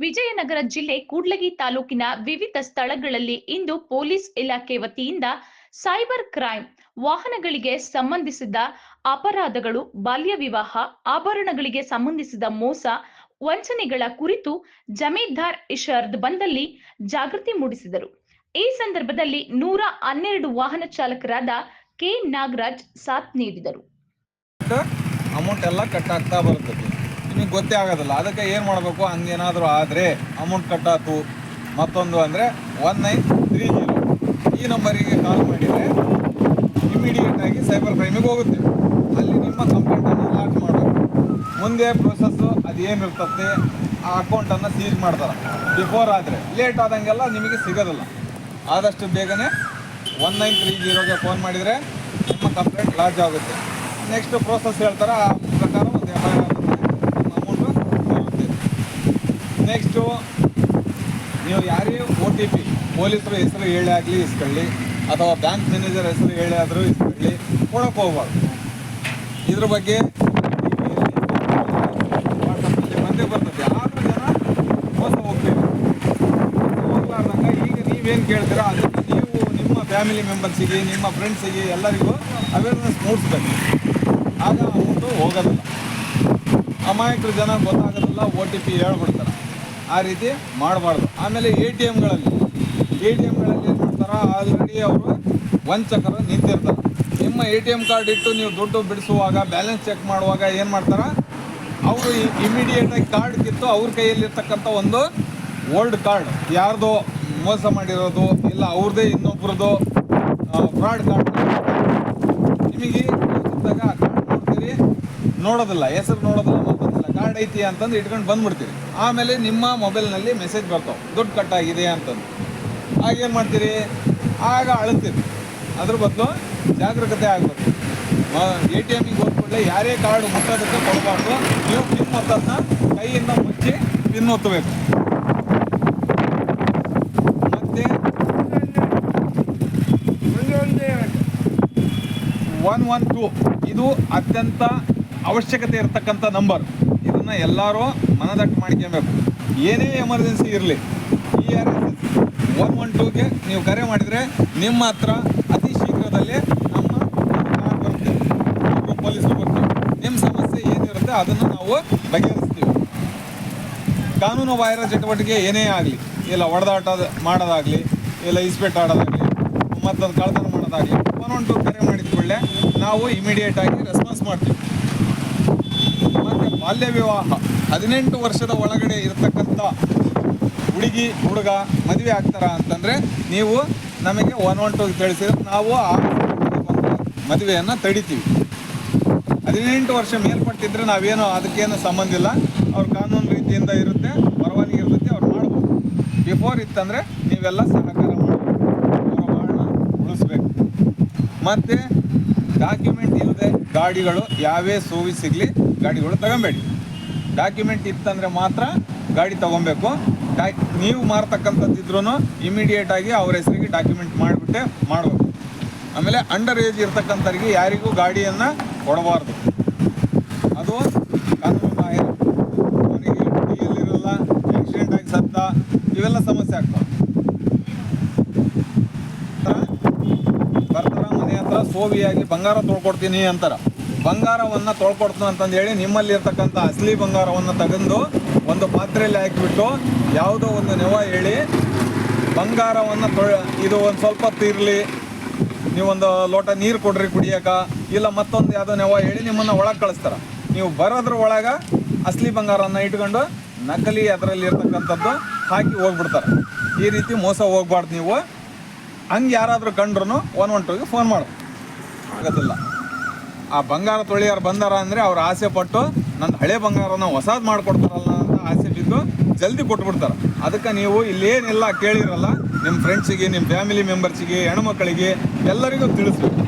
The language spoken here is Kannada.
ವಿಜಯನಗರ ಜಿಲ್ಲೆ ಕೂಡ್ಲಗಿ ತಾಲೂಕಿನ ವಿವಿಧ ಸ್ಥಳಗಳಲ್ಲಿ ಇಂದು ಪೊಲೀಸ್ ಇಲಾಖೆ ವತಿಯಿಂದ ಸೈಬರ್ ಕ್ರೈಮ್ ವಾಹನಗಳಿಗೆ ಸಂಬಂಧಿಸಿದ ಅಪರಾಧಗಳು, ಬಾಲ್ಯ ವಿವಾಹ, ಆಭರಣಗಳಿಗೆ ಸಂಬಂಧಿಸಿದ ಮೋಸ, ವಂಚನೆಗಳ ಕುರಿತು ಜಮೀನ್ದಾರ್ ಇಶಾರ್ದ್ ಬಂದಲ್ಲಿ ಜಾಗೃತಿ ಮೂಡಿಸಿದರು. ಈ ಸಂದರ್ಭದಲ್ಲಿ ನೂರ ಹನ್ನೆರಡು ವಾಹನ ಚಾಲಕರಾದ ಕೆ ನಾಗರಾಜ್ ಸಾಥ್ ನೀಡಿದರು. ಅಮೌಂಟ್ ಎಲ್ಲ ಕಟ್ ಆಗ್ತಾ ಬರ್ತದೆ. ನಿಮಗೆ ಗೊತ್ತೇ ಆಗೋದಿಲ್ಲ. ಅದಕ್ಕೆ ಏನು ಮಾಡಬೇಕು? ಹಂಗೇನಾದರೂ ಆದರೆ ಅಮೌಂಟ್ ಕಟ್ಟಾತು. ಮತ್ತೊಂದು ಅಂದರೆ ಒನ್ ನೈನ್ ತ್ರೀ ಜೀರೋ ಈ ನಂಬರಿಗೆ ಕಾಲ್ ಮಾಡಿದರೆ ಇಮಿಡಿಯೇಟಾಗಿ ಸೈಬರ್ ಕ್ರೈಮಿಗೆ ಹೋಗುತ್ತೆ. ಅಲ್ಲಿ ನಿಮ್ಮ ಕಂಪ್ಲೇಂಟನ್ನು ಲಾಟ್ ಮಾಡಬೇಕು. ಮುಂದೆ ಪ್ರೊಸೆಸ್ಸು ಅದು ಏನಿರ್ತದೆ ಆ ಅಕೌಂಟನ್ನು ಸೀಜ್ ಮಾಡ್ತಾರೆ. ಬಿಫೋರ್ ಆದರೆ. ಲೇಟ್ ಆದಂಗೆಲ್ಲ ನಿಮಗೆ ಸಿಗೋದಿಲ್ಲ. ಆದಷ್ಟು ಬೇಗನೆ ಒನ್ ನೈನ್ ತ್ರೀ ಜೀರೋಗೆ ಫೋನ್ ಮಾಡಿದರೆ ನಿಮ್ಮ ಕಂಪ್ಲೇಂಟ್ ಲಾಂಚ್ ಆಗುತ್ತೆ. ನೆಕ್ಸ್ಟ್ ಪ್ರೋಸೆಸ್ ಹೇಳ್ತಾರೆ ಆ ಪ್ರಕಾರ ಒಂದು ಎಫ್ ಐ ಆರ್ ಅಮೌಂಟು ಬರುತ್ತೆ ನೆಕ್ಸ್ಟು ನೀವು ಯಾರೇ ಒ ಟಿ ಪಿ ಪೊಲೀಸರ ಹೆಸರು ಹೇಳಿ ಆಗಲಿ ಇಸ್ಕೊಳ್ಳಿ. ಅಥವಾ ಬ್ಯಾಂಕ್ ಮ್ಯಾನೇಜರ್ ಹೆಸರು ಹೇಳಿ ಆದರೂ ಇಸ್ಕೊಳ್ಳಿ. ಕೊಡೋಕೆ ಹೋಗ್ಬಾರ್ದು. ಇದ್ರ ಬಗ್ಗೆ ಬಂದೇ ಬರ್ತದೆ. ಆದರೂ ಜನ ಮೋಸ ಈಗ ನೀವೇನು ಕೇಳ್ತೀರಾ? ಅದಕ್ಕೆ ನೀವು ನಿಮ್ಮ ಫ್ಯಾಮಿಲಿ ಮೆಂಬರ್ಸಿಗೆ ನಿಮ್ಮ ಫ್ರೆಂಡ್ಸಿಗೆ ಎಲ್ಲರಿಗೂ ಅವೇರ್ನೆಸ್ ಮೂಡಿಸ್ಬೇಕು. ಆಗ ಅಮೌಂಟು ಹೋಗೋದಿಲ್ಲ. ಅಮಾಯಕರು ಜನ ಗೊತ್ತಾಗೋದಿಲ್ಲ. ಒ ಟಿ ಪಿ ಹೇಳ್ಬಿಡ್ತಾರೆ. ಆ ರೀತಿ ಮಾಡಬಾರ್ದು. ಆಮೇಲೆ ಎ ಟಿ ಎಮ್ಗಳಲ್ಲಿ ಎ ಟಿ ಎಮ್ಗಳಲ್ಲಿ ಏನು ಮಾಡ್ತಾರೆ ಆಲ್ರೆಡಿ ಅವರು ವಂಚಕರು ನಿಂತಿರ್ತಾರೆ. ನಿಮ್ಮ ಎ ಟಿ ಎಂ ಕಾರ್ಡ್ ಇಟ್ಟು ನೀವು ದುಡ್ಡು ಬಿಡಿಸುವಾಗ, ಬ್ಯಾಲೆನ್ಸ್ ಚೆಕ್ ಮಾಡುವಾಗ ಏನು ಮಾಡ್ತಾರೆ? ಅವರು ಇಮಿಡಿಯೇಟಾಗಿ ಕಾರ್ಡ್ ಕಿತ್ತು ಅವ್ರ ಕೈಯಲ್ಲಿರ್ತಕ್ಕಂಥ ಒಂದು ಓಲ್ಡ್ ಕಾರ್ಡ್, ಯಾರ್ದೋ ಮೋಸ ಮಾಡಿರೋದು, ಇಲ್ಲ ಅವ್ರದ್ದೇ ಇನ್ನೊಬ್ರದ್ದು ಫ್ರಾಡ್ ಕಾರ್ಡ್ ನಿಮಗೆ ಆ ಕಾರ್ಡ್ ನೋಡ್ತೀರಿ. ನೋಡೋದಿಲ್ಲ, ಹೆಸರು ನೋಡೋದಿಲ್ಲ. ಕಾರ್ಡ್ ಐತಿ ಅಂತಂದು ಇಟ್ಕೊಂಡು ಬಂದ್ಬಿಡ್ತೀರಿ. ಆಮೇಲೆ ನಿಮ್ಮ ಮೊಬೈಲ್ನಲ್ಲಿ ಮೆಸೇಜ್ ಬರ್ತಾವೆ. ದುಡ್ಡು ಕಟ್ಟಾಗಿದೆ ಅಂತಂದು. ಆಗೇನು ಮಾಡ್ತೀರಿ? ಆಗ ಅಳುತ್ತೀರಿ. ಅದ್ರ ಬದಲು ಜಾಗರೂಕತೆ ಆಗಬೇಕು. ಎ ಟಿ ಎಮ್ಗೆ ಹೋದ್ಕೊಳ್ಳೆ ಯಾರೇ ಕಾರ್ಡ್ ಮುಟ್ಟೋದಕ್ಕೆ ಕೊಡಬಾರ್ದು. ನೀವು ಪಿನ್ ಮೊತ್ತದನ್ನ ಕೈಯಿಂದ ಮುಚ್ಚಿ ಪಿನ್ ಒತ್ತಬೇಕು. ಮತ್ತೆ ಒನ್ ಒನ್ ಟೂ. ಇದು ಅತ್ಯಂತ ಅವಶ್ಯಕತೆ ಇರತಕ್ಕಂಥ ನಂಬರ್. ಇದನ್ನು ಎಲ್ಲರೂ ಮನದಟ್ಟು ಮಾಡ್ಕೊಬೇಕು. ಏನೇ ಎಮರ್ಜೆನ್ಸಿ ಇರಲಿ E R S one one ಟೂಗೆ ನೀವು ಕರೆ ಮಾಡಿದರೆ ನಿಮ್ಮ ಹತ್ರ ಅತಿ ಶೀಘ್ರದಲ್ಲೇ ನಮ್ಮ ಕಾರ್ ಬರುತ್ತೆ ಪೊಲೀಸರು ಬರ್ತೀವಿ ನಿಮ್ಮ ಸಮಸ್ಯೆ ಏನಿರುತ್ತೆ ಅದನ್ನು ನಾವು ಬಗೆಹರಿಸ್ತೀವಿ. ಕಾನೂನು ಬಾಹಿರ ಚಟುವಟಿಕೆ ಏನೇ ಆಗಲಿ, ಇಲ್ಲ ಹೊಡೆದಾಟ ಮಾಡೋದಾಗಲಿ, ಇಲ್ಲ ಇಸ್ಪೆಟ್ ಆಡೋದಾಗಲಿ, ಮತ್ತೊಂದು ಕಳ್ತನ ಮಾಡೋದಾಗಲಿ ಒನ್ ಒನ್ ಟು ಕರೆ ಮಾಡಿದ ಕೂಡಲೇ ನಾವು ಇಮಿಡಿಯೇಟಾಗಿ ರೆಸ್ಪಾನ್ಸ್ ಮಾಡ್ತೀವಿ. ಮತ್ತು ಬಾಲ್ಯ ವಿವಾಹ, ಹದಿನೆಂಟು ವರ್ಷದ ಒಳಗಡೆ ಇರತಕ್ಕಂಥ ಹುಡುಗಿ, ಹುಡುಗ ಮದುವೆ ಆಗ್ತಾರ ಅಂತಂದರೆ ನೀವು ನಮಗೆ ಒನ್ ಒನ್ ಟು ತಿಳಿಸಿದ್ರೆ ನಾವು ಆ ಮದುವೆಯನ್ನು ತಡಿತೀವಿ. ಹದಿನೆಂಟು ವರ್ಷ ಮೇಲ್ಪಟ್ಟಿದ್ರೆ ನಾವೇನು ಅದಕ್ಕೇನು ಸಂಬಂಧ ಇಲ್ಲ. ಅವ್ರ ಕಾನೂನು ರೀತಿಯಿಂದ ಇರುತ್ತೆ, ಪರವಾನಗಿ ಇರುತ್ತೆ, ಅವ್ರು ಮಾಡ್ಬೋದು. ಬಿಫೋರ್ ಇತ್ತಂದರೆ ನೀವೆಲ್ಲ ಸಹಕಾರ ಮಾಡಬೇಕು ಅವರ ಬಾಳನ್ನ ಉಳಿಸ್ಬೇಕು. ಮತ್ತು ಡಾಕ್ಯುಮೆಂಟ್ ಇಲ್ಲದೆ ಗಾಡಿಗಳು ಯಾವೇ ಸೋವಿ ಸಿಗಲಿ ಗಾಡಿಗಳು ತಗೊಬೇಡಿ. ಡಾಕ್ಯುಮೆಂಟ್ ಇತ್ತಂದರೆ ಮಾತ್ರ ಗಾಡಿ ತಗೊಬೇಕು. ಡಾ ನೀವು ಮಾರ್ತಕ್ಕಂಥದ್ದಿದ್ರೂ ಇಮಿಡಿಯೇಟಾಗಿ ಅವ್ರ ಹೆಸರಿಗೆ ಡಾಕ್ಯುಮೆಂಟ್ ಮಾಡಿಬಿಟ್ಟೆ ಮಾಡಬೇಕು. ಆಮೇಲೆ ಅಂಡರ್ ಏಜ್ ಇರ್ತಕ್ಕಂಥವ್ರಿಗೆ ಯಾರಿಗೂ ಗಾಡಿಯನ್ನು ಕೊಡಬಾರ್ದು. ಅದು ಕಾನೂನು ಬಾಹಿರ. ಅವನಿಗೆ ಆಕ್ಸಿಡೆಂಟ್ ಆಗಿ ಸತ್ತ, ಇವೆಲ್ಲ ಸಮಸ್ಯೆ ಆಗ್ತವೆ. ಸೋವಿಯಾಗಿ ಬಂಗಾರ ತೊಳ್ಕೊಡ್ತೀನಿ ಅಂತಾರ. ಬಂಗಾರವನ್ನು ತೊಳ್ಕೊಡ್ತೀನಿ ಅಂತಂದು ಹೇಳಿ ನಿಮ್ಮಲ್ಲಿ ಇರ್ತಕ್ಕಂಥ ಅಸಲಿ ಬಂಗಾರವನ್ನು ತಗೊಂಡು ಒಂದು ಪಾತ್ರೆಯಲ್ಲಿ ಹಾಕಿಬಿಟ್ಟು ಯಾವುದೋ ಒಂದು ನೆವ ಹೇಳಿ ಬಂಗಾರವನ್ನು ತೊಳ, ಇದು ಒಂದು ಸ್ವಲ್ಪ ಹೊತ್ತು ಇರಲಿ, ನೀವೊಂದು ಲೋಟ ನೀರು ಕೊಡ್ರಿ ಕುಡಿಯಕ, ಇಲ್ಲ ಮತ್ತೊಂದು ಯಾವುದೋ ನೆವ ಹೇಳಿ ನಿಮ್ಮನ್ನು ಒಳಗೆ ಕಳಿಸ್ತಾರೆ. ನೀವು ಬರೋದ್ರ ಒಳಗೆ ಅಸಲಿ ಬಂಗಾರವನ್ನು ಇಟ್ಕೊಂಡು ನಕಲಿ ಅದರಲ್ಲಿ ಇರ್ತಕ್ಕಂಥದ್ದು ಹಾಕಿ ಹೋಗ್ಬಿಡ್ತಾರೆ. ಈ ರೀತಿ ಮೋಸ ಹೋಗ್ಬಾರ್ದು ನೀವು. ಹಂಗೆ ಯಾರಾದರೂ ಕಂಡ್ರು ಒನ್ ಒನ್ ಟೂಗೆ ಫೋನ್ ಮಾಡು. ಆಗೋದಿಲ್ಲ. ಆ ಬಂಗಾರ ತೊಳಿಯಾರು ಬಂದಾರ ಅಂದರೆ ಅವ್ರು ಆಸೆ ಪಟ್ಟು ನನ್ನ ಹಳೆ ಬಂಗಾರನ ಹೊಸದು ಮಾಡಿಕೊಡ್ತಾರಲ್ಲ ಅಂತ ಆಸೆ ಬಿದ್ದು ಜಲ್ದಿ ಕೊಟ್ಬಿಡ್ತಾರೆ. ಅದಕ್ಕೆ ನೀವು ಇಲ್ಲೇನೆಲ್ಲ ಕೇಳಿರಲ್ಲ ನಿಮ್ಮ ಫ್ರೆಂಡ್ಸಿಗೆ ನಿಮ್ಮ ಫ್ಯಾಮಿಲಿ ಮೆಂಬರ್ಸಿಗೆ ಹೆಣ್ಮಕ್ಳಿಗೆ ಎಲ್ಲರಿಗೂ ತಿಳಿಸ್ಬೇಕು.